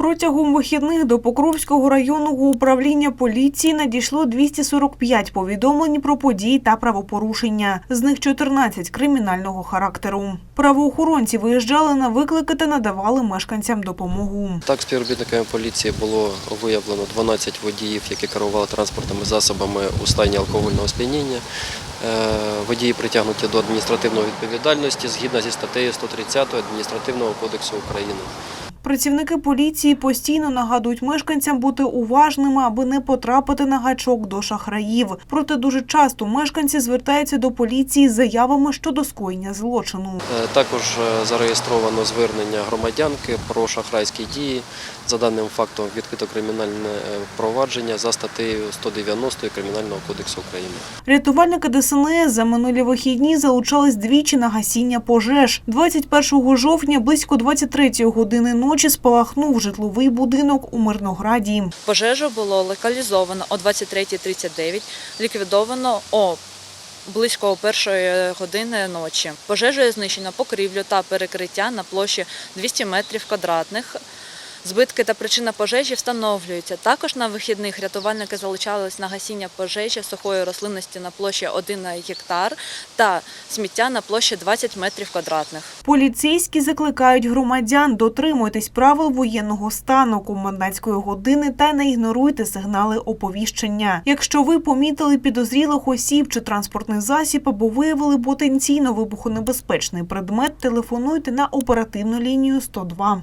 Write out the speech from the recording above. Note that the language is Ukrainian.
Протягом вихідних до Покровського районного управління поліції надійшло 245 повідомлень про події та правопорушення. З них 14 кримінального характеру. Правоохоронці виїжджали на виклики та надавали мешканцям допомогу. Так, співробітниками поліції було виявлено 12 водіїв, які керували транспортними засобами у стані алкогольного сп'яніння. Е, Водії притягнуті до адміністративної відповідальності згідно зі статтею 130 Адміністративного кодексу України. Працівники поліції постійно нагадують мешканцям бути уважними, аби не потрапити на гачок до шахраїв. Проте дуже часто мешканці звертаються до поліції з заявами щодо скоєння злочину. Е, Також е, зареєстровано звернення громадянки про шахрайські дії. За даним фактом відкрито кримінальне е, провадження за статтею 190 Кримінального кодексу України. Рятувальники ДСНС за минулі вихідні залучались двічі на гасіння пожеж. 21 жовтня близько 23 години ночі спалахнув житловий будинок у Мирнограді. Пожежу було локалізовано о 23.39, ліквідовано о близько першої години ночі. Пожежею знищено покрівлю та перекриття на площі 200 метрів квадратних. Збитки та причина пожежі встановлюються. Також на вихідних рятувальники залучались на гасіння пожежі сухої рослинності на площі 1 гектар та сміття на площі 20 метрів квадратних. Поліцейські закликають громадян дотримуйтесь правил воєнного стану, комендантської години та не ігноруйте сигнали оповіщення. Якщо ви помітили підозрілих осіб чи транспортний засіб або виявили потенційно вибухонебезпечний предмет, телефонуйте на оперативну лінію 102.